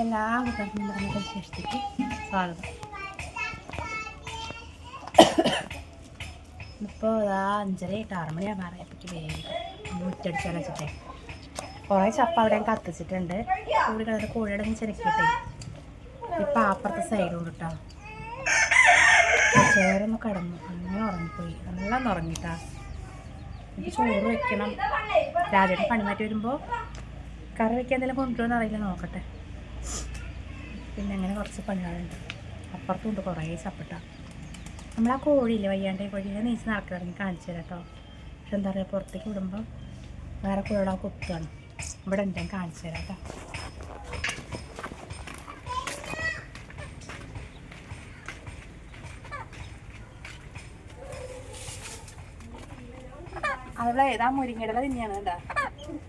എല്ലാ കൂട്ടർക്കും പറഞ്ഞ വിശേഷത്തേക്ക് സ്വാഗതം ഇപ്പോൾ ഇതാ അഞ്ചര എട്ട് ആറ് മണിയാകാറായപ്പോഴേക്ക് വേഗം മുറ്റടിച്ചാൽ വെച്ചിട്ടേ. കുറേ ചപ്പ അവിടെ ഞാൻ കത്തിച്ചിട്ടുണ്ട്. കൂടി കിടന്ന് കോഴിയുടെ ചെനക്കിയിട്ടേ ഇപ്പം അപ്പുറത്തെ സൈഡും കേട്ടോ ചേരൊന്ന് കിടന്നു അങ്ങനെ ഉറങ്ങിപ്പോയി നല്ല ഉറങ്ങിട്ടാ. ചോറ് വെക്കണം രാജയുടെ പണി മാറ്റി വരുമ്പോൾ കറി വയ്ക്കാൻ എന്തെങ്കിലും കൊണ്ടുവരുമെന്ന് അറിയില്ല നോക്കട്ടെ. പിന്നെ അങ്ങനെ കുറച്ച് പണികളുണ്ട്. അപ്പുറത്തും ഉണ്ട് കുറേ ചപ്പട്ട. നമ്മൾ ആ കോഴിയില്ല വയ്യാണ്ട് കോഴിയെ നീച്ച് നടക്കിറങ്ങി കാണിച്ചു തരാം കേട്ടോ. പക്ഷെ എന്താ പറയുക പുറത്തേക്ക് വിടുമ്പോൾ വേറെ കോഴികളൊക്കെ കുത്തുകയാണ് ഇവിടെ ഉണ്ടെങ്കിൽ കാണിച്ചു തരാം കേട്ടോ. അവിടെ ഏതാ മുരിങ്ങടല തന്നെയാണ്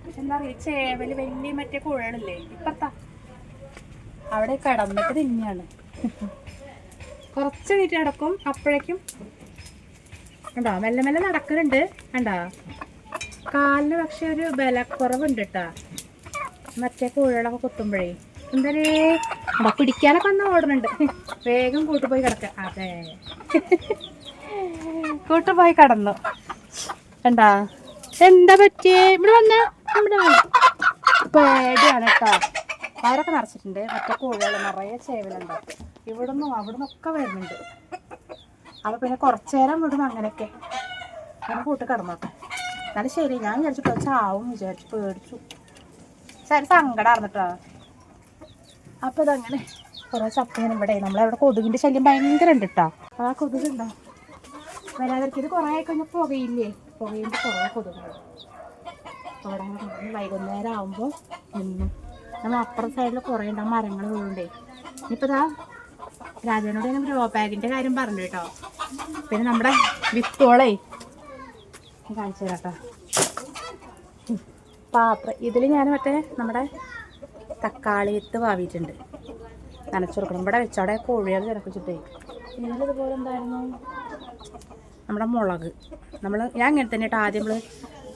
പക്ഷെ എന്താ പറയുക ചേവൽ വലിയ മറ്റേ കുഴലില്ലേ ഇപ്പത്താ അവിടെ കടന്നിട്ട് തന്നെയാണ്. കുറച്ച് നീറ്റ് നടക്കും അപ്പോഴേക്കും കണ്ടോ മെല്ലെ മെല്ലെ നടക്കുന്നുണ്ട് കണ്ടാ കാലിന് പക്ഷെ ഒരു ബലക്കുറവുണ്ട് കേട്ടാ. മറ്റേ കുഴലൊക്കെ കുത്തുമ്പോഴേ. എന്തേ അവിടെ പിടിക്കാനൊക്കെ വന്ന ഓടുന്നുണ്ട് വേഗം കൂട്ടുപോയി കിടക്ക. അതെ. കൂട്ടുപോയി കടന്നു. കണ്ടാ? എന്താ പറ്റിയേ? ഇവിടെ വന്ന. പേടിയാണ് കേട്ടോ. വയറൊക്കെ നിറച്ചിട്ടുണ്ട്. മറ്റേ കോഴികൾ നിറയെ ചേവലുണ്ട്. ഇവിടെ നിന്നും അവിടെ നിന്നൊക്കെ വരുന്നുണ്ട്. അപ്പൊ പിന്നെ കുറച്ചു നേരം വിടും അങ്ങനെയൊക്കെ അങ്ങനെ കൂട്ട് കിടന്നോട്ടെ. എന്നാലും ശരി ഞാൻ വിചാരിച്ചു ഇപ്പോൾ ചാവും വിചാരിച്ചു പേടിച്ചു. ശരി സങ്കടമായിരുന്നു കേട്ടോ അപ്പൊ ഇതങ്ങനെ കുറേ ചപ്പങ്ങനെ ഇവിടെ. നമ്മളവിടെ കൊതുകിന്റെ ശല്യം ഭയങ്കര ഉണ്ട് കേട്ടോ. ആ കൊതുകുണ്ടോ? വരാതിരിക്കും ഇത് കുറേ കഴിഞ്ഞാൽ പുകയില്ലേ? പുകയുമ്പോൾ കുറേ കൊടുക്കണം. അവിടെ വൈകുന്നേരം ആകുമ്പോൾ നിന്നും. നമ്മൾ അപ്പുറം സൈഡിൽ കുറേ ഉണ്ടാകും മരങ്ങൾ വീഴുണ്ടേ ഇനിയിപ്പോൾ ഇതാ രാജനോട് ഞാൻ ഗ്രോ ബാഗിന്റെ കാര്യം പറഞ്ഞു കേട്ടോ. പിന്നെ നമ്മുടെ വിത്തോളേ കാണിച്ചു തരാം കേട്ടോ. പാത്രം. ഇതിൽ ഞാൻ മറ്റേ നമ്മുടെ തക്കാളി വിത്ത് വാവിയിട്ടുണ്ട്. നനച്ചു കൊടുക്കണം. ഇവിടെ വെച്ചവിടെ കോഴികൾ ചിലപ്പിച്ചിട്ടേ ഇതിലിതുപോലെ എന്തായിരുന്നു? നമ്മുടെ മുളക്. നമ്മൾ ഞാൻ ഇങ്ങനെ തന്നെ ആദ്യം നമ്മൾ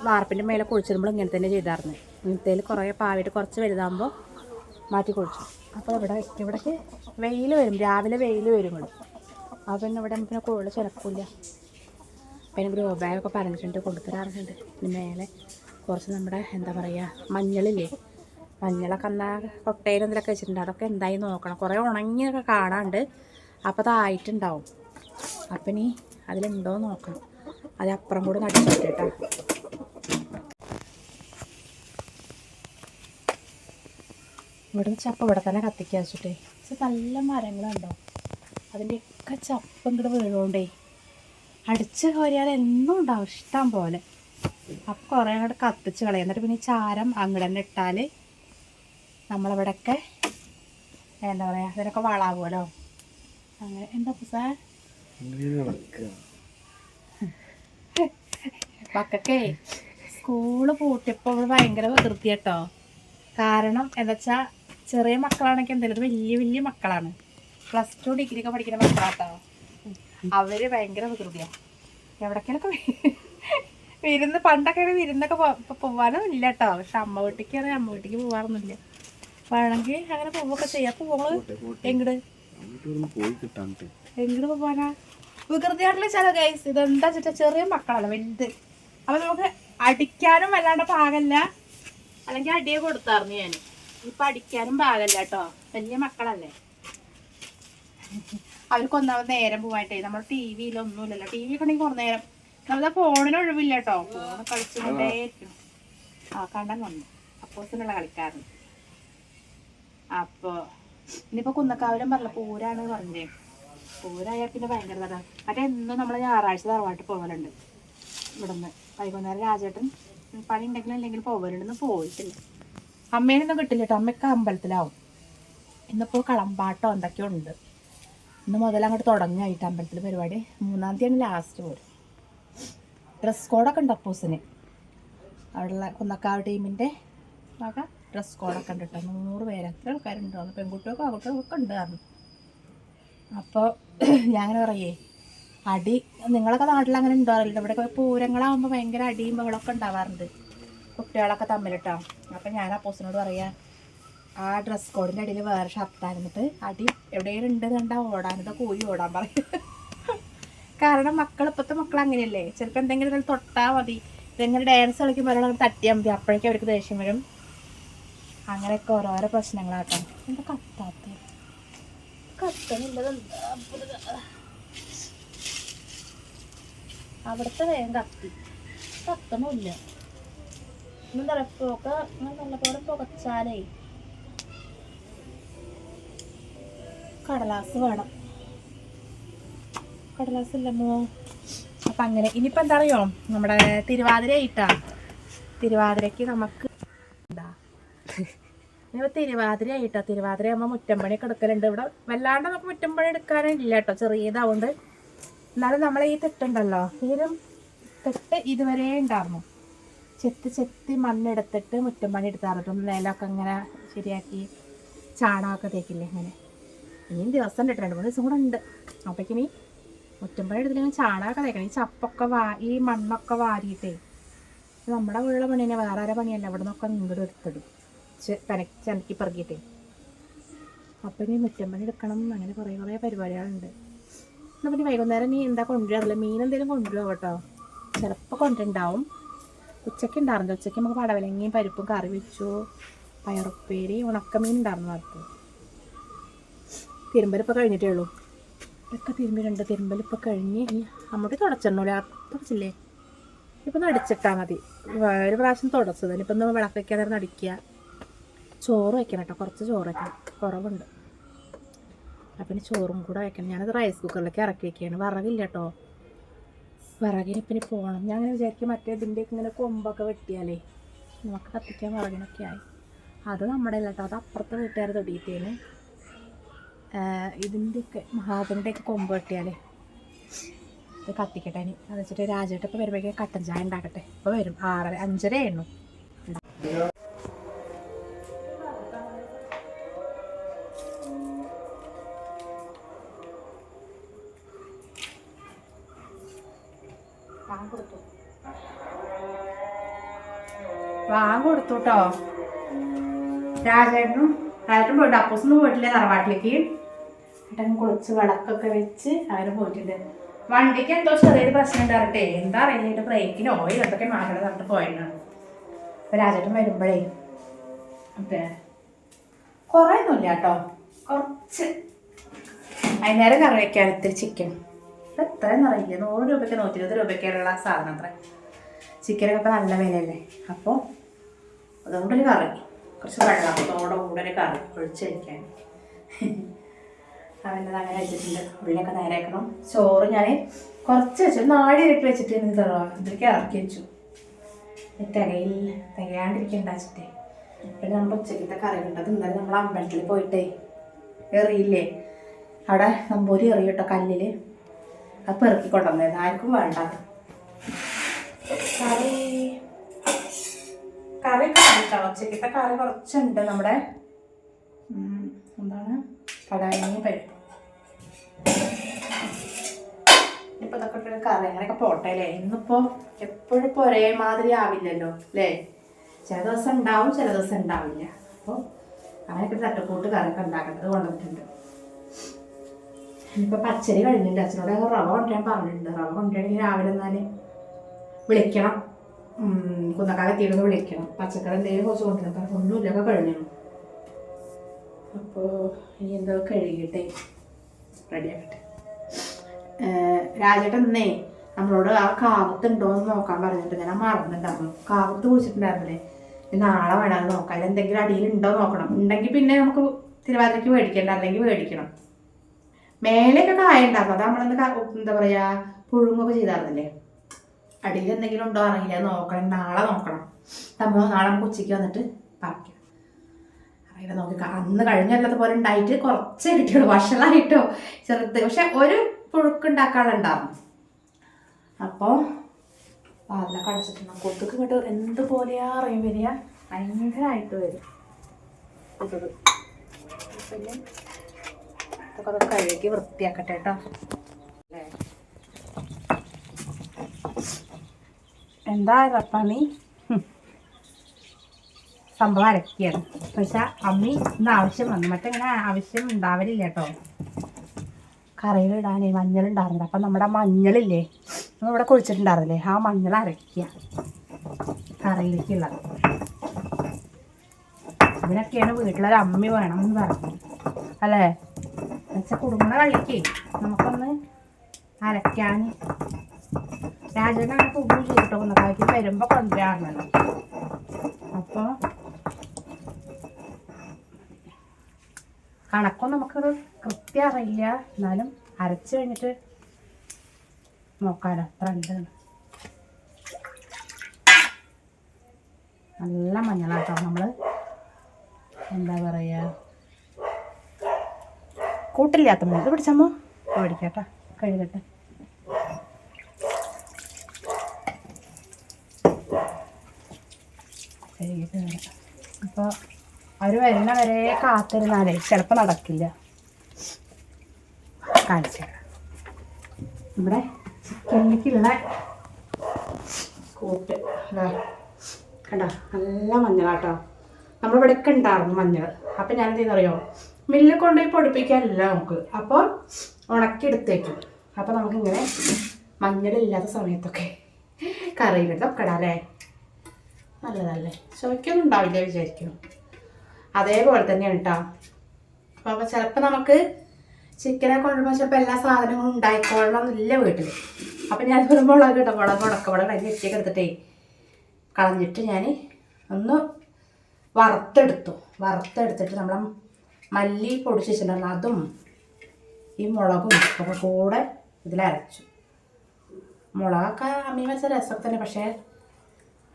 വാർപ്പിന്റെ മേലെ കുഴിച്ചിടുമ്പോൾ ഇങ്ങനെ തന്നെ ചെയ്തായിരുന്നു. ഇങ്ങനത്തേൽ കുറേ പാവിയിട്ട് കുറച്ച് വലുതാകുമ്പോൾ മാറ്റി കുഴിച്ചു. അപ്പോൾ ഇവിടെ ഇവിടേക്ക് വെയിൽ വരും. രാവിലെ വെയിൽ വരും ഇവിടെ. അപ്പോൾ പിന്നെ ഇവിടെ പിന്നെ കൂടുതൽ ചിലക്കില്ല. പിന്നെ ഗ്രോ ബാഗൊക്കെ പറഞ്ഞിട്ടുണ്ട് കൊണ്ടുതരാറുണ്ട് പിന്നെ മേലെ കുറച്ച് നമ്മുടെ എന്താ പറയുക മഞ്ഞളില്ലേ? മഞ്ഞളൊക്കെ എന്നാ കൊട്ടയിൽ എന്തെങ്കിലുമൊക്കെ വെച്ചിട്ടുണ്ട്. അതൊക്കെ എന്തായി നോക്കണം. കുറേ ഉണങ്ങിയൊക്കെ കാണാണ്ട് അപ്പോൾ അതായിട്ടുണ്ടാവും. അപ്പം ഇനി അതിലുണ്ടോ എന്ന് നോക്കണം അത് അപ്പുറം കൂടെ നടിച്ചിട്ട് കേട്ടോ ഇവിടുന്ന് ചപ്പ ഇവിടെ തന്നെ കത്തിക്കാൻ വെച്ചിട്ടേ. നല്ല മരങ്ങളുണ്ടോ? അതിന്റെയൊക്കെ ചപ്പ് ഇങ്ങോട്ട് വീഴുകൊണ്ടേ അടിച്ച് കോരിയാൽ എന്നും ഉണ്ടാവും ഇഷ്ടം പോലെ. അപ്പം കുറേ അങ്ങോട്ട് കത്തിച്ച് കളയും. എന്നിട്ട് പിന്നെ ചാരം അങ്ങോട്ട് തന്നെ ഇട്ടാൽ നമ്മളിവിടെയൊക്കെ എന്താ പറയുക അതിനൊക്കെ വളാവുമല്ലോ. അങ്ങനെ. എന്താ സാർ മക്കൾക്കേ സ്കൂൾ പൂട്ടിയപ്പോൾ ഭയങ്കര വികൃതി കേട്ടോ കാരണം എന്താ വെച്ചാൽ ചെറിയ മക്കളാണെങ്കിൽ എന്തെങ്കിലും വലിയ വലിയ മക്കളാണ്. പ്ലസ് ടു ഡിഗ്രി ഒക്കെ പഠിക്കുന്ന മക്കളാട്ടോ. അവർ ഭയങ്കര വികൃതിയാണ് എവിടേക്കൊക്കെ വിരുന്ന് പണ്ടൊക്കെ വിരുന്നൊക്കെ പോവാനും ഇല്ല കേട്ടോ പക്ഷെ അമ്മ വീട്ടിക്ക് അറിയാം അമ്മ വീട്ടിക്ക് പോവാറൊന്നുമില്ല. വേണമെങ്കിൽ അങ്ങനെ പോവൊക്കെ ചെയ്യാം. പോവാ എങ്ങട്? പോയി കിട്ടാണ്ട് എങ്ങോട്ട് പോവാനാ? വികൃതിയായിട്ടുള്ള ചില ഗൈസ് ഇതെന്താ വെച്ചാൽ ചെറിയ മക്കളല്ല വലുത്. അപ്പൊ നമുക്ക് അടിക്കാനും വല്ലാണ്ട് പാകല്ല. അല്ലെങ്കിൽ അടിയെ കൊടുത്തായിരുന്നു ഞാൻ ഇപ്പൊ അടിക്കാനും പാകല്ല കേട്ടോ. വലിയ മക്കളല്ലേ. അവർക്ക് ഒന്നാമത് നേരം പോവായിട്ടേ നമ്മൾ ടി വിയിലൊന്നുമില്ലല്ലോ ടി വി ഒക്കെ കുറേ നേരം. നമ്മളെ ഫോണിന് ഒഴിവില്ല കേട്ടോ. ഫോണ് കളിച്ചുകൊണ്ടേ ആ കണ്ടൻ വന്നു. അപ്പോസിനുള്ള കളിക്കാരൻ. അപ്പോ ഇനിയിപ്പോ കുന്നക്കാവിലും പറഞ്ഞ പൂരാണ് പറഞ്ഞേ പൂരായാൽ പിന്നെ ഭയങ്കര തടാ മറ്റേ ഇന്നും നമ്മൾ ഞായറാഴ്ച തറവാട്ട് പോകലുണ്ട് ഇവിടുന്ന്. വൈകുന്നേരം രാജേട്ടൻ പണി ഉണ്ടെങ്കിലും അല്ലെങ്കിൽ പോകലുണ്ടെന്ന് പോയിട്ടില്ല. അമ്മേനൊന്നും കിട്ടില്ല കേട്ടോ അമ്മയൊക്കെ അമ്പലത്തിലാവും. ഇന്നിപ്പോൾ കളമ്പാട്ടോ എന്തൊക്കെയോ ഉണ്ട്. ഇന്ന് മുതൽ അങ്ങോട്ട് തുടങ്ങായിട്ട് അമ്പലത്തിൽ പരിപാടി. മൂന്നാം തീയതി ലാസ്റ്റ് പോരും. ഡ്രസ് കോഡൊക്കെ ഉണ്ട് അപ്പോസിന്. അവിടെയുള്ള കുന്നക്കാവ് ടീമിന്റെ വക ഡ്രസ് കോഡൊക്കെ ഉണ്ട് കേട്ടോ നൂറ് പേര്. എത്ര ആൾക്കാരുണ്ട്? പെൺകുട്ടികൾക്കും ആൺകുട്ടികൾക്കും ഉണ്ട് കാരണം അപ്പോൾ ഞാൻ അങ്ങനെ പറയേ അടി നിങ്ങളൊക്കെ നാട്ടിൽ അങ്ങനെ ഉണ്ടാവാറില്ല ഇവിടെ പൂരങ്ങളാകുമ്പോൾ ഭയങ്കര അടിയും ബഹളമൊക്കെ ഉണ്ടാവാറുണ്ട് കുട്ടികളൊക്കെ തമ്മിലിട്ടോ. അപ്പം ഞാൻ അപ്പോസിനോട് പറയാ ആ ഡ്രസ് കോഡിന്റെ അടിയിൽ വേറെ ഷർട്ടായിരുന്നിട്ട് അടി എവിടെയെങ്കിലും ഉണ്ട് കണ്ടാൽ ഓടാനത് കൂലി ഓടാൻ പറയും. കാരണം മക്കൾ ഇപ്പോഴത്തെ മക്കൾ അങ്ങനെയല്ലേ. ചിലപ്പോൾ എന്തെങ്കിലും ഇതിൽ തൊട്ടാൽ മതി. ഇതെങ്ങനെ ഡാൻസ് കളിക്കുമ്പോൾ ഒരാൾ തട്ടിയാൽ മതി. അപ്പോഴേക്കും അവർക്ക് ദേഷ്യം വരും. അങ്ങനെയൊക്കെ ഓരോരോ പ്രശ്നങ്ങളാട്ടോ. എന്താ കത്താത്ത കത്തണില്ലത് അവിടുത്തെ വേഗം കത്തി. കത്തണില്ല. എന്താ പറയുക പുക നല്ലപോലെ പുകച്ചാലേ. കടലാസ് വേണം. കടലാസ് ഇല്ലമ്മോ അപ്പം അങ്ങനെ ഇനിയിപ്പോൾ എന്താ അറിയോ? നമ്മുടെ തിരുവാതിര ആയിട്ടാ തിരുവാതിരയ്ക്ക് നമുക്ക് ഇനിയിപ്പോൾ തിരുവാതിര ആയിട്ടോ തിരുവാതിര ആകുമ്പോൾ മുറ്റമ്പണിയൊക്കെ എടുക്കലുണ്ട്. ഇവിടെ വല്ലാണ്ട് നമുക്ക് മുറ്റമ്പണി എടുക്കാനില്ല കേട്ടോ ചെറിയതാവുകൊണ്ട് എന്നാലും നമ്മളെ ഈ തെട്ടുണ്ടല്ലോ ഈ ഒരു തെട്ട് ഇതുവരെ ഉണ്ടായിരുന്നു. ചെത്തി ചെത്തി മണ്ണെടുത്തിട്ട് മുറ്റമ്പണി എടുത്താറുണ്ട് നിലമൊക്കെ അങ്ങനെ ശരിയാക്കി ചാണകമൊക്കെ തേക്കില്ലേ അങ്ങനെ ഇനിയും ദിവസം ഉണ്ട് രണ്ട് മൂന്ന് ദിവസം കൂടെ ഉണ്ട്. അപ്പോഴേക്കിനി മുറ്റമ്പണി എടുത്തില്ലെങ്കിൽ ചാണകമൊക്കെ തേക്കണം. ഈ ചപ്പൊക്കെ വാ ഈ മണ്ണൊക്കെ വാരിയിട്ടേ നമ്മുടെ വീട്ടിലെ പണി തന്നെ വേറെ ആരെ പണിയല്ല അവിടെ നിന്നൊക്കെ ഇങ്ങോട്ട് എടുത്തിടും. തനക്ക് ചനക്കി പറക്കിയിട്ടേ. അപ്പം ഇനി മുറ്റമ്പണി എടുക്കണം. അങ്ങനെ കുറേ കുറേ പരിപാടികളുണ്ട്. എന്നാൽ പിന്നെ വൈകുന്നേരം നീ എന്താ കൊണ്ടുവരില്ല മീൻ എന്തെങ്കിലും കൊണ്ടുവരുമോ കേട്ടോ. ചിലപ്പോൾ കൊണ്ടുണ്ടാവും. ഉച്ചയ്ക്ക് ഉണ്ടായിരുന്നു ഉച്ചയ്ക്ക് നമുക്ക് പടവലങ്ങയും പരിപ്പും കറി വെച്ചു. പയറുപ്പേരി ഉണക്കമീൻ ഉണ്ടായിരുന്നു അടുത്ത് തിരുമ്പലിപ്പോൾ കഴിഞ്ഞിട്ടേ ഉള്ളൂ. ഇതൊക്കെ തിരുമ്പലുണ്ട് തിരുമ്പലിപ്പോൾ കഴിഞ്ഞ് ഇനി അമ്മൂട്ടി തുടച്ചിടണല്ലേ തുടച്ചില്ലേ? ഇപ്പം നടിച്ചിട്ടാൽ മതി. ഒരു പ്രാവശ്യം തുടച്ചത് ഇനിയിപ്പം ഒന്ന് വിളക്ക് വയ്ക്കാതെ നേരം നടിക്കുക ചോറ് വയ്ക്കണം കേട്ടോ കുറച്ച് ചോറ് വയ്ക്കണം കുറവുണ്ട്. അപ്പം ഇനി ചോറും കൂടെ വയ്ക്കണം ഞാനത് റൈസ് കുക്കറിലേക്ക് ഇറക്കി വയ്ക്കുകയാണ് വിറകില്ല കേട്ടോ വിറകിന് പിന്നെ പോകണം ഞാൻ അങ്ങനെ വിചാരിക്കും മറ്റേ ഇതിന്റെ ഇങ്ങനെ കൊമ്പൊക്കെ വെട്ടിയാലേ നമുക്ക് കത്തിക്കാൻ വിറകിനൊക്കെ ആയി. അത് നമ്മുടെ അല്ല കേട്ടോ അത് അപ്പുറത്തെ വീട്ടുകാർ തൊടിയിട്ടേന്. ഇതിന്റെയൊക്കെ മഹാബലിന്റെയൊക്കെ കൊമ്പ് വെട്ടിയാലേ ഇത് കത്തിക്കട്ടെ ഇനി. അത് വെച്ചിട്ട് രാജേട്ടപ്പം വരുമ്പോഴേക്കും കട്ടൻ ചായ ഉണ്ടാക്കട്ടെ. ഇപ്പോൾ വരും. ആറര അഞ്ചര ആയിരുന്നു കേട്ടോ. രാജേട്ടനും രാജേട്ടൻ പോയിട്ട് അപ്പൂസൊന്നും പോയിട്ടില്ല തറവാട്ടിലേക്ക്? ഏട്ടൻ കുളിച്ച് വിളക്കൊക്കെ വെച്ച് അവർ പോയിട്ടുണ്ട്. വണ്ടിക്ക് എന്തോ ചെറിയൊരു പ്രശ്നം ഉണ്ടാകട്ടെ എന്താ അറിയില്ല ബ്രേക്കിന് ഓയിൽ അതൊക്കെ മാറ്റണം പറഞ്ഞിട്ട് പോയതാണ്. അപ്പൊ രാജേട്ടൻ വരുമ്പോഴേ അതെ. കുറേ ഒന്നുമില്ല കേട്ടോ. കുറച്ച്. വൈകുന്നേരം കറി വയ്ക്കാൻ ഇത്തിരി ചിക്കൻ എത്രയെന്ന് അറിയില്ല. നൂറ് രൂപയ്ക്ക് നൂറ്റി ഇരുപത് രൂപയ്ക്കുള്ള സാധനം അത്ര. ചിക്കനൊക്കെ നല്ല വിലയല്ലേ. അപ്പോൾ അതുകൊണ്ടൊരു കറി. കുറച്ച് വെള്ളത്തോടെ കൂടെ ഒരു കറി ഒഴിച്ച് അവന്റെ അങ്ങനെ വെച്ചിട്ടുണ്ട് ഉള്ളിലൊക്കെ നേരെ വെക്കണം. ചോറ് ഞാൻ കുറച്ച് വെച്ചു. നാടി ഇരട്ടി വെച്ചിട്ട് തറവാ. ഇതിലേക്ക് ഇറക്കി വെച്ചു. തികയിൽ തികയില്ല. തികയാണ്ടിരിക്കണ്ട വെച്ചിട്ടേ. പിന്നെ നമ്മൾ ഉച്ചക്കത്തെ കറി കണ്ടത് ഇന്നലെ നമ്മൾ അമ്പലത്തിൽ പോയിട്ടേ. എറിയില്ലേ? അവിടെ നമ്പൂരി എറിയും കേട്ടോ കല്ലിൽ അപ്പം പെറുക്കി കൊണ്ടുവന്നത് ആർക്കും വേണ്ട. കറി കേട്ടോ ഉച്ചക്കത്തെ കറി കുറച്ചുണ്ട് നമ്മുടെ എന്താണ്? കടായി പരിപ്പ്. ഇപ്പൊ ഇതൊക്കെ കറി അങ്ങനെയൊക്കെ പോട്ടെ അല്ലേ? ഇന്നിപ്പോ എപ്പോഴും ഒരേ മാതിരി ആവില്ലല്ലോ അല്ലേ? ചില ദിവസം ഉണ്ടാവും ചില ദിവസം ഉണ്ടാവില്ല. അപ്പോൾ അങ്ങനെയൊക്കെ തട്ടുപൂട്ട് തട്ടുകൂട്ട് കറിയൊക്കെ ഉണ്ടാക്കേണ്ടത് കൊണ്ടുവന്നിട്ടുണ്ട്. ഇപ്പൊ പച്ചരി കഴിഞ്ഞിട്ടുണ്ട്. അച്ഛനോട് റവ കൊണ്ടുവരാൻ പറഞ്ഞിട്ടുണ്ട്. റവ കൊണ്ടുവരണമെങ്കിൽ രാവിലെ എന്നാൽ വിളിക്കണം. കുന്നക്കാല തീരുന്ന് വിളിക്കണം. പച്ചക്കറി എന്തെങ്കിലും കുറച്ച് കൊണ്ടുവരണം. കാരണം ഒന്നുമില്ലൊക്കെ കഴിഞ്ഞു. അപ്പോൾ ഇനി എന്തോ കഴുകിയിട്ടേ. രാജേട്ടൻ എന്നേ നമ്മളോട് ആ കാവത്ത് ഉണ്ടോ എന്ന് നോക്കാൻ പറഞ്ഞിട്ട് ഞാൻ മറന്നിട്ടുണ്ടായിരുന്നു കാവത്ത് കുളിച്ചിട്ടുണ്ടായിരുന്നില്ലേ? ഇനി നാളെ വേണം നോക്കാം അതിൽ എന്തെങ്കിലും അടിയിൽ ഉണ്ടോ നോക്കണം. ഉണ്ടെങ്കിൽ പിന്നെ നമുക്ക് തിരുവാതിരയ്ക്ക് മേടിക്കണ്ട. അല്ലെങ്കിൽ മേടിക്കണം. മേലെയൊക്കെ കായ ഉണ്ടായിരുന്നു അത് നമ്മളെന്ത് എന്താ പറയാ പുഴുങ്ങൊക്കെ ചെയ്തായിരുന്നില്ലേ? അടിയിൽ എന്തെങ്കിലും ഉണ്ടോ അറിയില്ല. നോക്കണം. നാളെ നോക്കണം. സംഭവം നാളെ നമുക്ക് ഉച്ചയ്ക്ക് വന്നിട്ട് പറിക്കാം. അറിയില്ല നോക്കി അന്ന് കഴിഞ്ഞല്ലത് പോലെ ഉണ്ടായിട്ട് കുറച്ച് കിട്ടിയുള്ളൂ. വഷളായിട്ടോ ചെറുത്. പക്ഷെ ഒരു പുഴുക്ക് ഉണ്ടാക്കാനുണ്ടായിരുന്നു. അപ്പോൾ അതിനെ അടച്ചിട്ടുണ്ട് കൊതുക്ക് എന്ത് പോലെയാ അറിയും വരിക? ഭയങ്കരമായിട്ട് വരും. കൊതുക്. ഇതൊക്കെ കഴുകി വൃത്തിയാക്കട്ടെ കേട്ടോ. അല്ലേ? എന്താ റപ്പാമി സംഭവം അരക്കിയത് പക്ഷെ അമ്മി ഇന്ന് ആവശ്യം വന്നു. മറ്റിങ്ങനെ ആവശ്യം ഉണ്ടാവലില്ല കേട്ടോ. കറിയിലിടാനേ മഞ്ഞൾ ഉണ്ടായിരുന്നില്ല. അപ്പം നമ്മുടെ മഞ്ഞളില്ലേ? നമ്മൾ ഇവിടെ കുഴിച്ചിട്ടുണ്ടായിരുന്നില്ലേ? ആ മഞ്ഞൾ അരക്കുക കറിയിലേക്കുള്ളത്. ഇതിനൊക്കെയാണ് വീട്ടിലൊരു അമ്മി വേണം എന്ന് പറഞ്ഞു അല്ലേ? എന്നുവെച്ചാൽ കുടുംബ കളിക്ക് നമുക്കൊന്ന് അരയ്ക്കാൻ അങ്ങനെ പോകും ചെയ്തിട്ടോ കുന്നക്കായ്ക്ക് വരുമ്പോൾ കൊണ്ടുവരാറുണ്ടല്ലോ അപ്പോൾ കണക്കൊന്നും നമുക്കത് കൃത്യം അറിയില്ല. എന്നാലും അരച്ച് കഴിഞ്ഞിട്ട് നോക്കാലോ. അത്ര ഉണ്ട്. നല്ല മഞ്ഞളാട്ടോ നമ്മൾ എന്താ പറയുക കൂട്ടില്ലാത്ത മഞ്ഞൾ പിടിച്ചമ്മോ? മേടിക്കട്ടെ കഴുകട്ടെ. കഴുകിയിട്ട് വരാം അപ്പോൾ വരുന്ന വരെ കാത്തിരുന്നാലേ ചിലപ്പോൾ നടക്കില്ല. കാണിച്ചു. ഇവിടെ ചിക്കനിലേക്കുള്ള കൂട്ട് കണ്ടോ? നല്ല മഞ്ഞളാട്ടോ. നമ്മളിവിടെ ഒക്കെ ഉണ്ടായിരുന്നു മഞ്ഞൾ അപ്പം ഞാൻ എന്ത് ചെയ്യുന്നറിയോ മില്ലിൽ കൊണ്ടുപോയി പൊടിപ്പിക്കാനില്ല നമുക്ക്. അപ്പോൾ ഉണക്കി എടുത്തേക്കും അപ്പോൾ നമുക്കിങ്ങനെ മഞ്ഞളില്ലാത്ത സമയത്തൊക്കെ കറിയിലെടുത്ത് ഇടാം അല്ലേ നല്ലതല്ലേ? ചോദിക്കൊന്നും ഉണ്ടാവില്ല വിചാരിക്കും? അതേപോലെ തന്നെയാണ് കേട്ടോ അപ്പോൾ ചിലപ്പോൾ നമുക്ക് ചിക്കനെ കൊണ്ടുപോകുമ്പോൾ ചിലപ്പോൾ എല്ലാ സാധനങ്ങളും ഉണ്ടായിക്കോളണം എന്നില്ല വീട്ടിൽ അപ്പം ഞാൻ ഒരു മുളക് കേട്ടോ മുളക് ഉണക്കമുളക് അതിന് വെച്ചൊക്കെ എടുത്തിട്ടേ കളഞ്ഞിട്ട് ഞാൻ ഒന്ന് വറുത്തെടുത്തു. വറുത്തെടുത്തിട്ട് നമ്മൾ മല്ലി പൊടിച്ച് വെച്ചിട്ടുണ്ടായിരുന്നു. അതും ഈ മുളകും ഒക്കെ കൂടെ ഇതിലരച്ചു. മുളകൊക്കെ അമ്മീ വെച്ച രസമൊക്കെ തന്നെ. പക്ഷേ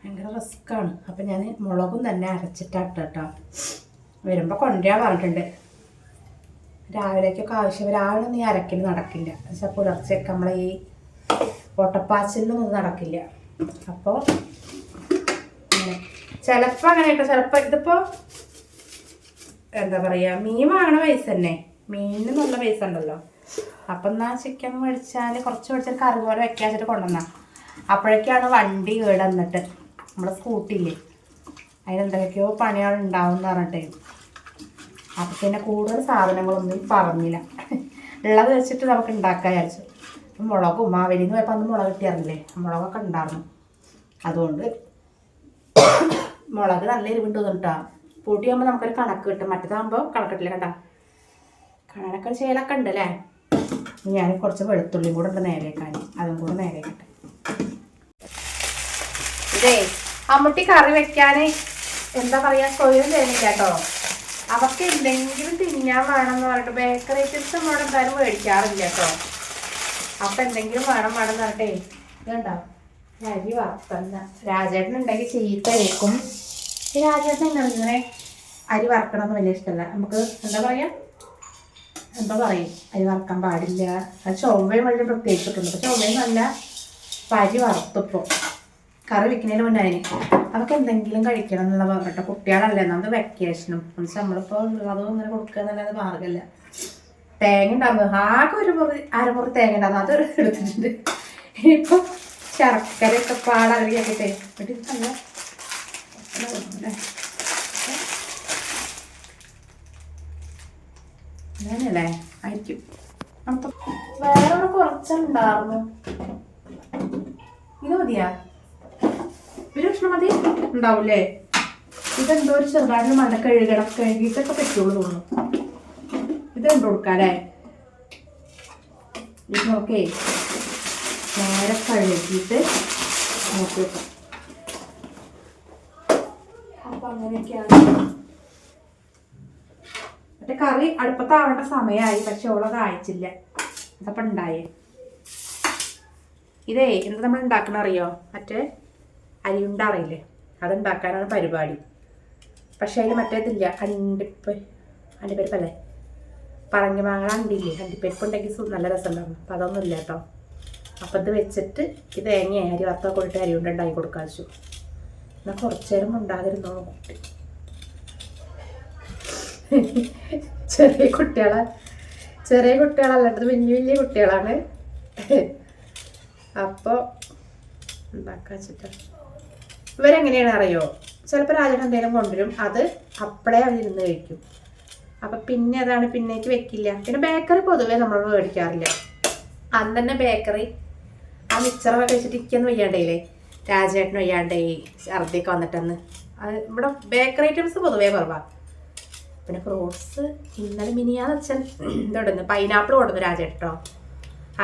ഭയങ്കര റിസ്ക്കാണ് അപ്പം ഞാൻ മുളകും തന്നെ അരച്ചിട്ടാട്ട. കേട്ടോ വരുമ്പോൾ കൊണ്ടുവരാൻ പറഞ്ഞിട്ടുണ്ട്. രാവിലേക്കൊക്കെ ആവശ്യം രാവിലെ നീ അരക്കൽ നടക്കില്ല. പക്ഷെ പുലർച്ചയൊക്കെ നമ്മളെ ഈ ഓട്ടപ്പാച്ചിലൊന്നും നടക്കില്ല. അപ്പോൾ ചിലപ്പോൾ അങ്ങനെ കേട്ടോ ചിലപ്പോൾ ഇതിപ്പോൾ എന്താ പറയുക മീൻ വാങ്ങണ പൈസ തന്നെ. മീനിന് നല്ല പൈസ ഉണ്ടല്ലോ. അപ്പം എന്നാ ചിക്കൻ മേടിച്ചാൽ കുറച്ച് മേടിച്ചാൽ കറി പോലെ വെക്കാച്ചിട്ട് കൊണ്ടുവന്നാൽ കൊണ്ടുവന്നാ. അപ്പോഴേക്കാണ് വണ്ടി കേട് വന്നിട്ട് നമ്മളെ സ്കൂട്ടിയില്ലേ അതിനെന്തൊക്കെയോ പണികൾ ഉണ്ടാവും എന്ന് പറഞ്ഞിട്ടേ. അപ്പം പിന്നെ കൂടുതൽ സാധനങ്ങളൊന്നും പറഞ്ഞില്ല. ഉള്ളത് വെച്ചിട്ട് നമുക്ക് ഉണ്ടാക്കാൻ വിചാരിച്ചു. അപ്പം മുളകും മാവേലിന്ന് പോയപ്പോൾ അന്ന് മുളക് കിട്ടിയായിരുന്നില്ലേ മുളകൊക്കെ ഉണ്ടായിരുന്നു അതുകൊണ്ട് മുളക് നല്ല എരിവുണ്ട് പൂട്ടി പൊടിയാകുമ്പോൾ നമുക്കൊരു കണക്ക് കിട്ടും. മറ്റേതാകുമ്പോൾ കണക്കിട്ടില്ല കണ്ട. കണക്കൊരു ചേലൊക്കെ ഉണ്ട് അല്ലേ ഞാൻ കുറച്ച് വെളുത്തുള്ളിയും കൂടെ ഉണ്ട് നേരേക്കാൻ അതും കൂടെ നേരേക്കട്ടെ ഇതേ അമ്മൂട്ടി കറി വെക്കാൻ എന്താ പറയാ സ്വയം തരുന്നില്ല കേട്ടോ. അവർക്ക് എന്തെങ്കിലും തിന്നാൻ വേണമെന്ന് പറഞ്ഞിട്ട് ബേക്കറി ഐറ്റംസ് നമ്മളോട് എന്തായാലും മേടിക്കാറില്ല കേട്ടോ. അപ്പൊ എന്തെങ്കിലും വേണം വേണം എന്ന് പറഞ്ഞിട്ടേ ഇതുണ്ടോ അരി വറുത്തന്ന രാജേട്ടൻ ഉണ്ടെങ്കിൽ ചീത്ത കേൾക്കും. രാജേട്ടൻ എന്താണ് ഇങ്ങനെ അരി വറക്കണമെന്ന് വലിയ ഇഷ്ടമല്ല. നമുക്ക് എന്താ പറയാ? എന്താ പറയും? അരി വറക്കാൻ പാടില്ല. അത് ചൊവ്വയും വളരെ പ്രത്യേകിച്ചിട്ടുണ്ട് പക്ഷെ ചൊവ്വയും നല്ല അരി വറുത്തിപ്പോ കറി വെക്കുന്നതിന് മുന്നേ അവർക്ക് എന്തെങ്കിലും കഴിക്കണം എന്നുള്ള പറഞ്ഞിട്ട് കുട്ടികളല്ലേ. നമുക്ക് വെക്കേഷനും എന്നുവെച്ചാൽ നമ്മളിപ്പോൾ അതും ഇങ്ങനെ കൊടുക്കുക എന്നല്ലാതെ മാർഗമല്ല. തേങ്ങ ഉണ്ടായിരുന്നു ആകെ ഒരു മുറി അരമുറി തേങ്ങ ഉണ്ടായിരുന്നു അതൊരു എടുത്തിട്ടുണ്ട്. ഇനിയിപ്പോൾ ശർക്കരയൊക്കെ ഒക്കെ ഇത് നല്ല അങ്ങനെയല്ലേ ആയിരിക്കും. വേറെ കുറച്ചുണ്ടായിരുന്നു. ഇത് മതിയാ? ഒരു കഷ്ണം മതി. ഉണ്ടാവൂലേ ഇതെന്തോ ഒരു ചെറുതായിട്ട് മണ്ട കഴുകണം കഴുകിയിട്ടൊക്കെ പറ്റുള്ളൂ തോന്നുന്നു. ഇത് കൊടുക്കാല്ലേ? ഇത് നോക്കേ. നേരെ കഴുകിയിട്ട് നോക്കി വെക്കാം. അപ്പൊ അങ്ങനെയൊക്കെയാണ്. മറ്റേ കറി അടുപ്പത്താവേണ്ട സമയമായി പക്ഷെ ഓളത് അയച്ചില്ല ഇതപ്പം ഉണ്ടായേ. ഇതേ എന്താ നമ്മൾ ഉണ്ടാക്കണ അറിയോ? മറ്റേ അരിയുണ്ട അറിയില്ലേ അതുണ്ടാക്കാനാണ് പരിപാടി. പക്ഷേ അതിന് മറ്റേതില്ല അണ്ടിപ്പ് അണ്ടിപ്പരിപ്പല്ലേ? പറഞ്ഞു മാങ്ങ അണ്ടില്ലേ അണ്ടിപ്പരിപ്പ് ഉണ്ടെങ്കിൽ നല്ല രസമുണ്ടാകും അപ്പം അതൊന്നും ഇല്ല കേട്ടോ. അപ്പം ഇത് വെച്ചിട്ട് ഇത് തേങ്ങ അരി വറുത്ത കൊണ്ടിട്ട് അരി കൊണ്ട് ഉണ്ടാക്കി കൊടുക്കാൻ വെച്ചു. എന്നാൽ കുറച്ചു നേരം ഉണ്ടാതിരുന്നോ കുട്ടി? ചെറിയ കുട്ടികളെ ചെറിയ കുട്ടികളല്ലാണ്ടത് വലിയ വലിയ കുട്ടികളാണ്. അപ്പോൾ ഉണ്ടാക്കാൻ വെച്ചിട്ട്. ഇവരെങ്ങനെയാണ് അറിയോ? ചിലപ്പോൾ രാജൻ എന്തെങ്കിലും കൊണ്ടുവരും. അത് അപ്പളേ അവരിരുന്ന് കഴിക്കും. അപ്പം പിന്നെ അതാണ് പിന്നേക്ക് വെക്കില്ല. പിന്നെ ബേക്കറി പൊതുവേ നമ്മൾ മേടിക്കാറില്ല. അന്ന് തന്നെ ബേക്കറി ആ മിച്ചറൊക്കെ കഴിച്ചിട്ട് ഇരിക്കുന്നു വയ്യാണ്ടേലേ രാജേട്ടന് വയ്യാണ്ടേ ഛർദിയൊക്കെ വന്നിട്ടെന്ന്. അത് ഇവിടെ ബേക്കറി ഐറ്റംസ് പൊതുവേ കുറവാണ് പിന്നെ ഫ്രൂട്ട്സ് ഇന്നലെ മിനിയാന്ന് അച്ഛൻ ഇതുകൊണ്ടുവന്നു പൈനാപ്പിൾ കൊണ്ടുവന്നു രാജേട്ടോ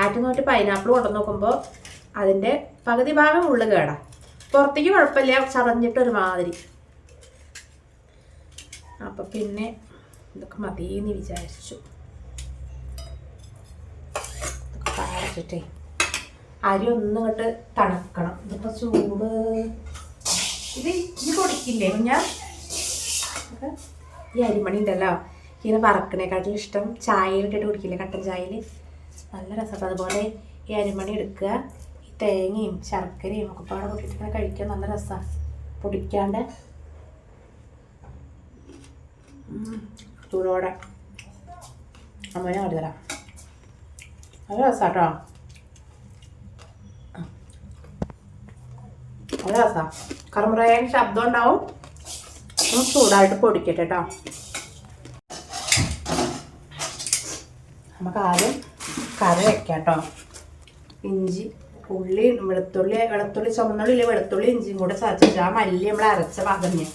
ആറ്റ് നോട്ട് പൈനാപ്പിൾ കൊണ്ടുവന്ന് നോക്കുമ്പോൾ അതിന്റെ പകുതി ഭാഗം ഉള്ളു കേടാ. പുറത്തേക്ക് കുഴപ്പമില്ല ചതഞ്ഞിട്ട് ഒരുമാതിരി. അപ്പം പിന്നെ ഇതൊക്കെ മതിയെന്ന് വിചാരിച്ചു. ഇതൊക്കെ അരി ഒന്നും ഇങ്ങോട്ട് തണുക്കണം. ഇതിപ്പോ ചൂട്. ഇത് ഇത് പൊടിക്കില്ലേ ഞാൻ ഈ അരിമണി ഉണ്ടല്ലോ ഇങ്ങനെ വറക്കണേക്കാട്ടിലും ഇഷ്ടം ചായയിലിട്ടിട്ട് കുടിക്കില്ലേ കട്ടൻ ചായയിൽ നല്ല രസമാണ് അതുപോലെ ഈ അരിമണി എടുക്കുക. തേങ്ങയും ശർക്കരയും ഒക്കെ പാടെ കൂട്ടിയിട്ട് ഇങ്ങനെ കഴിക്കാൻ നല്ല രസമാണ് പൊടിക്കാണ്ട്. ചൂടോടെ. അമ്മേനെ കാട്ടി തരാം. നല്ല രസാട്ടോ നല്ല രസാ. കറുമുറയാൻ ശബ്ദം ഉണ്ടാവും. ഒന്ന് ചൂടായിട്ട് പൊടിക്കട്ടെ കേട്ടോ നമുക്ക് ആദ്യം കറി വെക്കാം കേട്ടോ ഇഞ്ചി. ഉള്ളി വെളുത്തുള്ളി വെളുത്തുള്ളി ചുമന്നുള്ളി ഇല്ലേ വെളുത്തുള്ളി ഇഞ്ചിയും കൂടെ ചതച്ചിട്ട് ആ മല്ലി നമ്മൾ അരച്ച പകഞ്ഞ്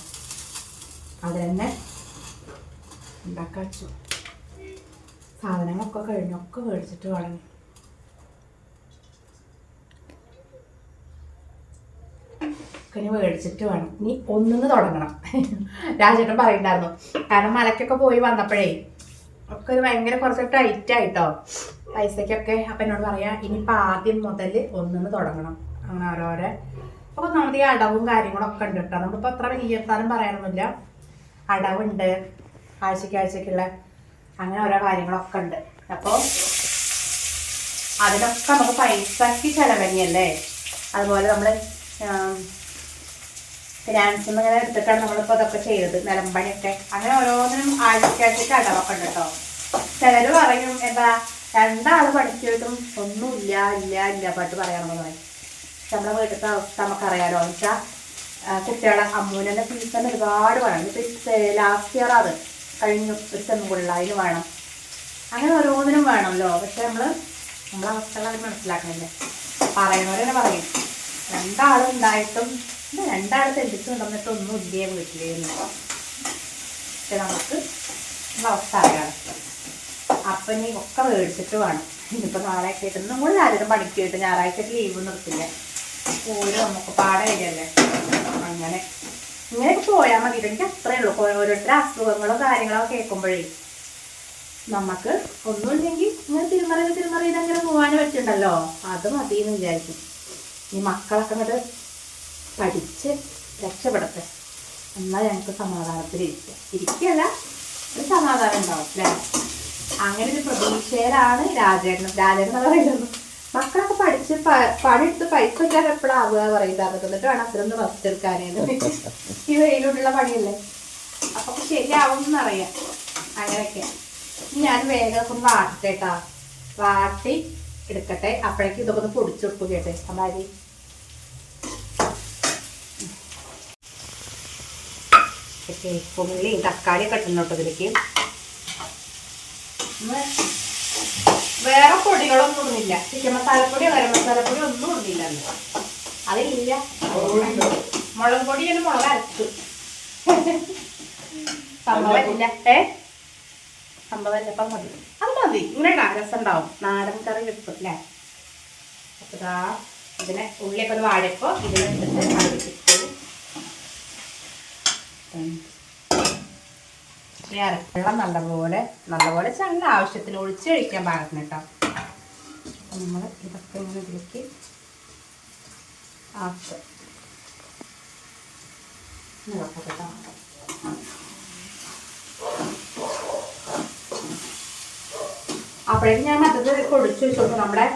അത് തന്നെ ഉണ്ടാക്കാൻ വെച്ചു സാധനങ്ങളൊക്കെ കഴിഞ്ഞൊക്കെ മേടിച്ചിട്ട് വളഞ്ഞു. ഒക്കെ ഇനി മേടിച്ചിട്ട് വേണം. ഇനി ഒന്നിന്ന് തുടങ്ങണം. രാജേട്ടൻ പറയണ്ടായിരുന്നു. കാരണം മലക്കൊക്കെ പോയി വന്നപ്പോഴേ ഒക്കെ ഒരു ഭയങ്കര കുറച്ച് ടൈറ്റ് ആയിട്ടോ. പൈസക്കൊക്കെ അപ്പം എന്നോട് പറയാം ഇനിയിപ്പോൾ ആദ്യം മുതൽ ഒന്നിന്ന് തുടങ്ങണം. അങ്ങനെ ഓരോരോ. അപ്പോൾ ഒന്നാമത് ഈ അടവും കാര്യങ്ങളൊക്കെ ഉണ്ട് കേട്ടോ. നമ്മളിപ്പോൾ അത്ര വലിയ സ്ഥാനം പറയാനൊന്നുമില്ല. അടവുണ്ട് ആഴ്ചക്കാഴ്ചക്കുള്ള അങ്ങനെ ഓരോ കാര്യങ്ങളൊക്കെ ഉണ്ട്. അപ്പോൾ അതിനൊക്കെ നമുക്ക് പൈസക്ക് ചിലവങ്ങിയല്ലേ അതുപോലെ നമ്മൾ ഫിനാൻസിൽ നിന്ന് ഇങ്ങനെ എടുത്തിട്ടാണ് നമ്മളിപ്പോൾ അതൊക്കെ ചെയ്തത്. നിലമ്പണിയൊക്കെ. അങ്ങനെ ഓരോന്നിനും ആഴ്ചക്കാഴ്ചക്ക് അടവൊക്കെ ഉണ്ട് കേട്ടോ. ചിലർ പറയും എന്താ രണ്ടാൾ പഠിച്ചിട്ടും ഒന്നുമില്ല ഇല്ല ഇല്ല പാട്ട് പറയാമെന്ന് പറയും. നമ്മളെ വീട്ടിലത്തെ അവസ്ഥ നമുക്കറിയാലോ. എന്ന് വെച്ചാൽ കുട്ടികളെ അമ്മൂനെ ഫീസ് തന്നെ ഒരുപാട് വേണം ഇപ്പം ലാസ്റ്റ് ഇയർ അത് കഴിഞ്ഞു. ഒരു സെമ്മുകളിൽ അതിന് വേണം. അങ്ങനെ ഓരോന്നിനും വേണമല്ലോ. പക്ഷെ നമ്മൾ നമ്മളെ അവസ്ഥകൾ മനസ്സിലാക്കണില്ലേ. പറയുന്നവരെ പറയും. രണ്ടാളുണ്ടായിട്ടും ഉണ്ടായിട്ടും രണ്ടാൾ തെറ്റിച്ചുണ്ടെന്നിട്ട് ഒന്നും ഇല്ലേ വീട്ടിലേന്ന് പക്ഷെ നമുക്ക് നമ്മളെ അവസ്ഥ അറിയാം അപ്പം ഇനി ഒക്കെ മേടിച്ചിട്ട് വേണം. ഇനിയിപ്പോൾ നാളെ ആയിട്ട് കൂടെ ആരും പണിക്ക് പോയിട്ട് ഞായറാഴ്ച ലീവ് നിർത്തില്ല? ഓരോ നമുക്ക് പാടെ വരികയല്ലേ? അങ്ങനെ. ഇങ്ങനെയൊക്കെ പോയാൽ മതി. എനിക്ക് അത്രേ ഉള്ളൂ. ഓരോരുത്തരുടെ അസുഖങ്ങളോ കാര്യങ്ങളോ കേൾക്കുമ്പോഴേ നമുക്ക് ഒന്നുമില്ലെങ്കിൽ ഇങ്ങനെ തിരുമറി തിരുമറി അങ്ങനെ പോകാൻ പറ്റുന്നുണ്ടല്ലോ. അത് മതി എന്ന് വിചാരിക്കും. ഈ മക്കളൊക്കെ അങ്ങോട്ട് പഠിച്ച് രക്ഷപ്പെടട്ടെ. എന്നാൽ ഞങ്ങൾക്ക് സമാധാനത്തിൽ ഇരിക്കുക ഇരിക്കുകയല്ല ഒരു സമാധാനം ഉണ്ടാവും അല്ലേ? അങ്ങനെ ഒരു പ്രതീക്ഷയിലാണ് രാജേട്ടൻ രാജേട്ടൻ എന്ന് പറയുന്നത്. മക്കളൊക്കെ പഠിച്ച് പണിയെടുത്ത് പൈസ ഒക്കെ എപ്പോഴാവുക പറയുന്നത് എന്നിട്ട് വേണം അത്രയൊന്ന് റെസ്റ്റ് ഈ വെയിലുള്ള പണിയല്ലേ? അപ്പൊ ശരിയാവും എന്നറിയാം. അങ്ങനെയൊക്കെ. ഞാൻ വേഗം ഒന്ന് വാട്ടേട്ടാ വാട്ടി എടുക്കട്ടെ. അപ്പോഴേക്കും ഇതൊക്കെ ഒന്ന് പൊടിച്ചു കൊടുക്കും കേട്ടെ അമ്മാരി ഉള്ളി തക്കാളി ഒന്ന് വേറെ പൊടികളൊന്നും ഇടുന്നില്ല. ചിക്കൻ മസാലപ്പൊടിയോ ഗരം മസാലപ്പൊടിയോ ഒന്നും ഇടുന്നില്ല. അതില്ല. മുളക് പൊടി ഞാൻ മുളക് അരച്ചു സംഭവമില്ല ഏ? സംഭവമില്ല അപ്പം മതി. അത് മതി. ഇങ്ങനെ രസമുണ്ടാവും. നാടൻ കറി വെക്കും അല്ലേ? അപ്പൊ ഇതാ ഇതിനെ ഉള്ളിയൊക്കെ ഒന്ന് ഇതിനെ ഇതിനെടുത്തിട്ട് ഈ അരപ്പുള്ള നല്ലപോലെ നല്ലപോലെ ചണ്ട ആവശ്യത്തിന് ഒഴിച്ച് കഴിക്കാൻ പാകത്തിന് കേട്ടോ അപ്പം നമ്മൾ ഇതൊക്കെ ഇങ്ങനെ ഇതിലേക്ക് കേട്ടോ അപ്പോഴേക്കും ഞാൻ മറ്റത് ഒഴിച്ചു വെച്ചോളൂ നമ്മുടെ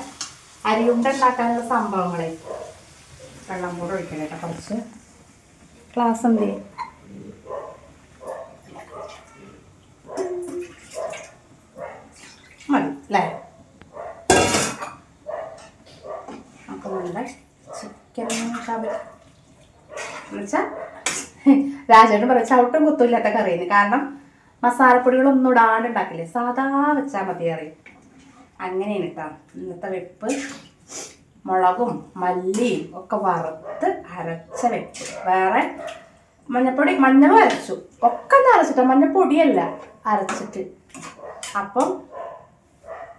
അരിയുണ്ട ഉണ്ടാക്കാനുള്ള സംഭവങ്ങളെ വെള്ളം കൂടെ ഒഴിക്കണം കുറച്ച് ക്ലാസ് എന്ത് ചെയ്യും മതി അല്ലേ അപ്പം നമ്മുടെ ചിക്കൻ കറി രാജേട്ടൻ പറയും ചവിട്ടും കുത്തുമില്ലാത്ത കറിയെന്ന്. കാരണം മസാലപ്പൊടികളൊന്നും ഇടാണ്ട് ഉണ്ടാക്കില്ലേ? സാധാ വെച്ചാൽ മതി കറി. അങ്ങനെയാണ് കേട്ടോ ഇന്നത്തെ വെപ്പ്. മുളകും മല്ലിയും ഒക്കെ വറുത്ത് അരച്ച വെപ്പ്. വേറെ മഞ്ഞപ്പൊടി മഞ്ഞളും അരച്ചു. ഒക്കെ ഒന്ന് അരച്ചിട്ട. മഞ്ഞപ്പൊടിയല്ല അരച്ചിട്ട്. അപ്പം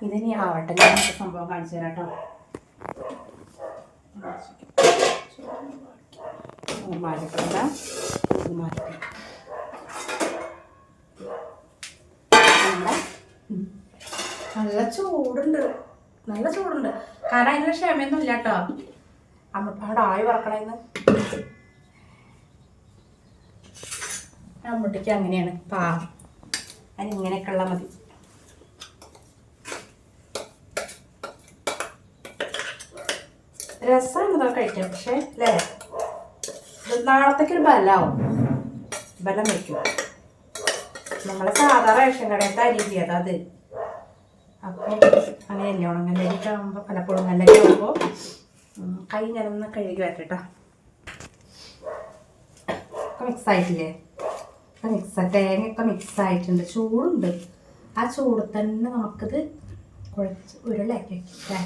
ഇതിനി ആവട്ടെ. ഞാൻ സംഭവം കാണിച്ചു തരാം കേട്ടോ നല്ല ചൂടുണ്ട്. നല്ല ചൂടുണ്ട്. കാരണം അതിന് ക്ഷമയൊന്നും ഇല്ല കേട്ടോ അമ്മപ്പാടായി ആയി അമ്മുട്ടിക്ക് അമ്മൂട്ടിക്ക് അങ്ങനെയാണ് പാ അതിന് ഇങ്ങനെയൊക്കെ ഉള്ള മതി. രസമാണ് ഇതൊക്കെ കഴിക്കാം പക്ഷേ അല്ലേ നാളത്തേക്കൊരു ബലാവും ബലം വയ്ക്കും. നമ്മളെ സാധാരണ റേഷൻ കടയത്തെ അരി അതത് അത്. അപ്പോൾ അങ്ങനെയല്ലേ ഉണങ്ങല്ലരിക്ക് ആകുമ്പോൾ പലപ്പോഴും ഉണങ്ങല്ലരി ആകുമ്പോൾ കൈ ഞാനൊന്ന് കഴുകി വരട്ടെ ഒക്കെ മിക്സ് ആയിട്ടില്ലേ? ഒക്കെ മിക്സ് തേങ്ങയൊക്കെ മിക്സ് ആയിട്ടുണ്ട്. ചൂടുണ്ട്. ആ ചൂട് തന്നെ നമുക്കിത് കുഴച്ച് ഉരുളയാക്കി വെക്കാം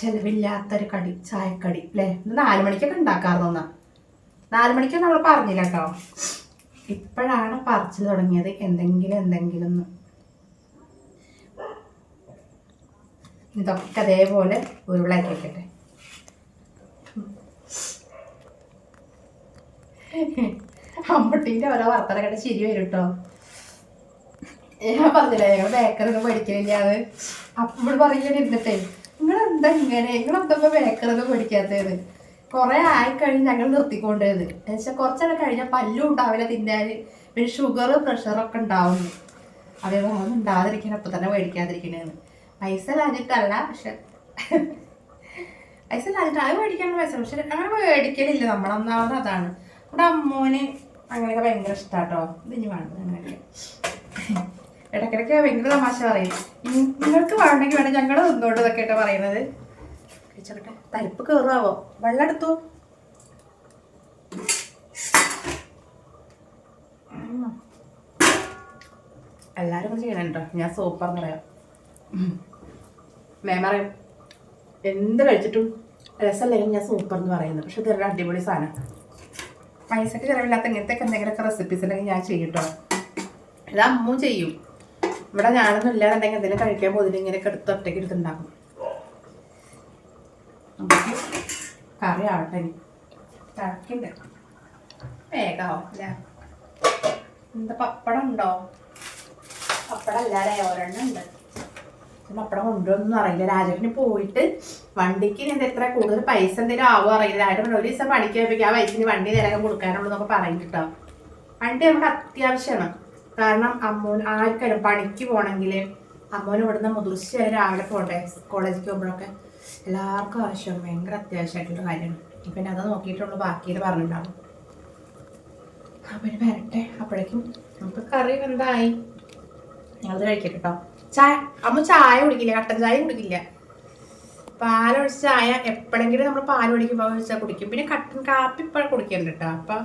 ചെലവില്ലാത്തൊരു കടി ചായക്കടി അല്ലേ ഇത് നാല് മണിക്കൊക്കെ ഉണ്ടാക്കാറുന്ന നാല് മണിക്ക് നമ്മൾ പറഞ്ഞില്ല കേട്ടോ. ഇപ്പോഴാണ് പറിച്ചു തുടങ്ങിയത് എന്തെങ്കിലും എന്തെങ്കിലും ഒന്ന് ഇതൊക്കെ അതേപോലെ ഉരുളാക്കി വെക്കട്ടെ. അമ്മട്ടീന്റെ ഓരോ വർത്തനം ശരി വരും കേട്ടോ ഞാൻ പറഞ്ഞില്ലേ ഞങ്ങൾ ബേക്കറൊന്നും പഠിക്കണില്ല അത് അപ്പോൾ പറയണ ഇരുന്നിട്ടേ നിങ്ങളെന്താ ഇങ്ങനെ? നിങ്ങളെന്താ ബേക്കറൊന്നും പഠിക്കാത്തത് കുറെ ആയി കഴിഞ്ഞ് ഞങ്ങൾ നിർത്തിക്കൊണ്ടത് എന്നുവെച്ചാൽ കുറച്ചൊക്കെ കഴിഞ്ഞാൽ പല്ലും ഉണ്ടാവില്ല തിന്നാൻ. പിന്നെ ഷുഗർ പ്രഷറൊക്കെ ഉണ്ടാവും അതേ ഒന്നും ഉണ്ടാകാതിരിക്കണം അപ്പം തന്നെ മേടിക്കാതിരിക്കണേന്ന്. പൈസ ലാഞ്ഞിട്ടല്ല പക്ഷെ പൈസ ലാഞ്ഞിട്ട് അത് മേടിക്കാനുള്ള പൈസ. പക്ഷെ അങ്ങനെ മേടിക്കലില്ല നമ്മളൊന്നാമത് അതാണ്. ഇവിടെ അമ്മോന് അങ്ങനെയൊക്കെ ഭയങ്കര ഇഷ്ടാട്ടോ. ഇതിന് വേണം അങ്ങനെയൊക്കെ. ഇടയ്ക്കിടയ്ക്ക് ഭയങ്കര തമാശ പറയും. "ഇ- നിങ്ങൾക്ക് വേണമെങ്കിൽ വേണം ഞങ്ങൾ നിന്നോണ്ട് ഇതൊക്കെ ആയിട്ട് പറയുന്നത് കഴിച്ചോട്ടെ തരിപ്പ് കയറാവോ വെള്ളം എടുത്തു? എല്ലാരും കൂടി ചെയ്യണുണ്ടോ ഞാൻ സൂപ്പർ പറയാം. മേം പറയും എന്ത് കഴിച്ചിട്ടും രസമല്ലെങ്കിൽ ഞാൻ സൂപ്പർ എന്ന് പറയുന്നത്. പക്ഷെ ഇതൊരു അടിപൊളി സാധനം. പൈസക്ക് ചിലവില്ലാത്ത ഇങ്ങനത്തെ എന്തെങ്കിലുമൊക്കെ റെസിപ്പീസ് ഉണ്ടെങ്കിൽ ഞാൻ ചെയ്യും കേട്ടോ. ഇത് അമ്മും ചെയ്യും. ഇവിടെ ഞാനൊന്നും ഇല്ലാന്നുണ്ടെങ്കിൽ എന്തെങ്കിലും കഴിക്കാൻ പോകുന്നില്ല ഇങ്ങനെയൊക്കെ എടുത്ത് ഒറ്റയ്ക്ക് എടുത്തുണ്ടാക്കും നമുക്ക് കറി ആവട്ടെ തിളക്കിണ്ട്. അല്ലേ? എന്താ പപ്പടം ഉണ്ടോ? പപ്പടം അല്ലാതെ ഒരെണ്ണം ഉണ്ട്. പപ്പടം കൊണ്ടുവന്നൊന്നും അറിയില്ല. രാജേട്ടന് പോയിട്ട് വണ്ടിക്ക് ഇനി എത്ര കൂടുതൽ പൈസ എന്തെങ്കിലും ആവോ അറിയില്ല. രാജേട്ടൻ ഒരു ദിവസം പണിക്ക് പോയപ്പോൾ ആ പൈസ വണ്ടി നിരകം കൊടുക്കാനുള്ളൂ എന്നൊക്കെ പറയും കേട്ടോ. വണ്ടി നമുക്ക് അത്യാവശ്യമാണ്. കാരണം അമ്മോൻ ആർക്കാരും പണിക്ക് പോകണമെങ്കിൽ അമ്മോൻ ഇവിടുന്ന് മുതിർച്ച രാവിലെ പോകട്ടെ കോളേജിൽ പോകുമ്പോഴൊക്കെ. എല്ലാവർക്കും ആവശ്യം ഭയങ്കര അത്യാവശ്യമായിട്ടുള്ള കാര്യമാണ് പിന്നെ അത് നോക്കിയിട്ടുള്ളൂ ബാക്കിയിൽ പറഞ്ഞിട്ടുണ്ടാവും. അപ്പം വരട്ടെ. അപ്പോഴേക്കും നമുക്ക് കറി എന്തായി? ഞങ്ങളത് കഴിക്കട്ടെ കേട്ടോ ചായ അമ്മ ചായ കുടിക്കില്ല കട്ടൻ ചായ കുടിക്കില്ല. പാലൊഴിച്ച ചായ എപ്പോഴെങ്കിലും നമ്മൾ പാൽ കുടിക്കുമ്പോൾ ഒഴിച്ചാൽ കുടിക്കും. പിന്നെ കട്ടൻ കാപ്പി ഇപ്പോഴും കുടിക്കണ്ട കേട്ടോ അപ്പം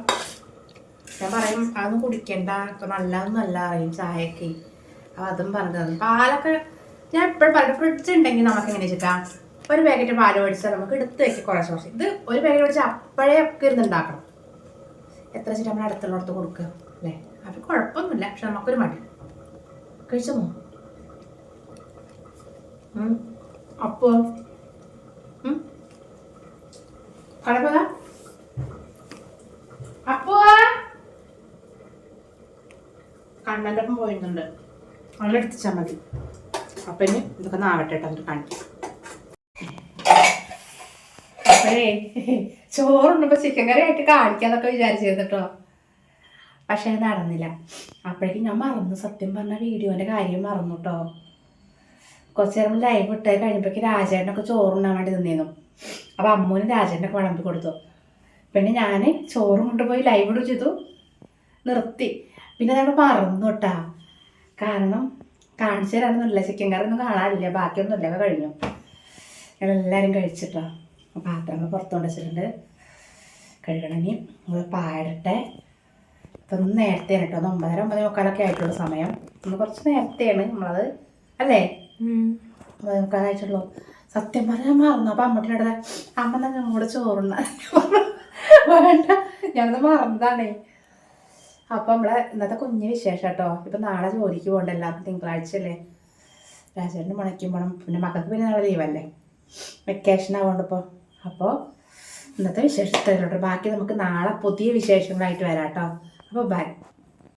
ഞാൻ പറയും അതൊന്നും കുടിക്കണ്ട. ഇപ്പം നല്ലതൊന്നും അല്ല അറിയും ചായക്ക്. അപ്പം അതും പറഞ്ഞത്. പാലൊക്കെ ഞാൻ എപ്പോഴും പറയും ഫ്രിഡ്ജ് ഉണ്ടെങ്കിൽ നമുക്ക് എങ്ങനെ വെച്ചിട്ടാ? ഒരു പാക്കറ്റ് പാൽ മേടിച്ചാൽ നമുക്ക് എടുത്ത് വെക്കി കുറച്ച് കുറച്ച്. ഇത് ഒരു പാക്കറ്റ് മേടിച്ച് അപ്പോഴേ ഒക്കെ ഇരുന്ന് ഉണ്ടാക്കണം. എത്ര വെച്ചിട്ട് നമ്മുടെ അടുത്തുള്ളടത്ത് കൊടുക്കുക അല്ലേ? അത് കുഴപ്പമൊന്നുമില്ല പക്ഷെ നമുക്കൊരു മടി. കഴിച്ചോ? അപ്പോ? കടപ്പതാ അപ്പോ കണ്ണന്റെ ഒപ്പം പോയിട്ടുണ്ട്. അങ്ങനെ എടുത്തിച്ചാൽ മതി. അപ്പം ഇനി ഇതൊക്കെ നാവട്ടെ കേട്ടോ എന്നിട്ട് കാണിക്കാം. അപ്പോഴേ ചോറുണ്ടപ്പോൾ ചിക്കൻ കറി ആയിട്ട് കാണിക്കാന്നൊക്കെ വിചാരിച്ചിരുന്നു കേട്ടോ. പക്ഷേ നടന്നില്ല. അപ്പോഴേക്കും ഞാൻ മറന്നു. സത്യം പറഞ്ഞ വീഡിയോന്റെ കാര്യം മറന്നു കേട്ടോ. കുറച്ച് നേരം ലൈവ് ഇട്ട് കഴിഞ്ഞപ്പോഴേക്ക് രാജേട്ടനൊക്കെ ചോറുണ്ണാൻ വേണ്ടി നിന്നിരുന്നു അപ്പോൾ അമ്മൂന് രാജേട്ടനൊക്കെ വിളമ്പി കൊടുത്തു. പിന്നെ ഞാൻ ചോറും കൊണ്ടുപോയി ലൈവ് ഇടും ചെയ്തു. നിർത്തി. പിന്നെ ഞങ്ങൾ പറന്നു കേട്ടാ കാരണം കാണിച്ചു തരാനൊന്നുമില്ല ചിക്കൻ കറി ഒന്നും കാണാനില്ല ബാക്കിയൊന്നുമില്ല ഒക്കെ കഴിഞ്ഞു. ഞങ്ങളെല്ലാവരും കഴിച്ചിട്ടോ. പാത്രങ്ങൾ പുറത്തുകൊണ്ട് വെച്ചിട്ടുണ്ട്. കഴുകണമെങ്കിൽ നമ്മൾ പാടട്ടെ. ഇപ്പം ഒന്ന് നേരത്തെയാണ് കേട്ടോ ഒന്ന് ഒമ്പതര ഒമ്പത് മുക്കാലൊക്കെ ആയിട്ടുള്ള സമയം. ഒന്ന് കുറച്ച് നേരത്തെയാണ് നമ്മളത് അല്ലേ? ഒമ്പത് മുക്കാലായിട്ടുള്ളൂ സത്യം പറഞ്ഞാൽ മറന്നു. അപ്പം അമ്മട്ടിനടുത്ത് അമ്മ തന്നെ കൂടെ ചോറുണ്ണ വേണ്ട. ഞാനത് മറന്നതാണേ. അപ്പം നമ്മളെ ഇന്നത്തെ കുഞ്ഞ് വിശേഷം കേട്ടോ ഇപ്പം നാളെ ജോലിക്ക് പോകണ്ട എല്ലാവർക്കും തിങ്കളാഴ്ച അല്ലേ? രാജേട്ടന് മണിക്കും പോകണം പിന്നെ മക്കൾക്ക് പിന്നെ നാളെ ലീവല്ലേ വെക്കേഷൻ ആവുകൊണ്ട് ഇപ്പോൾ അപ്പോൾ ഇന്നത്തെ വിശേഷം തരുന്നുണ്ട് ബാക്കി നമുക്ക് നാളെ പുതിയ വിശേഷങ്ങളായിട്ട് വരാം കേട്ടോ അപ്പോൾ ബൈ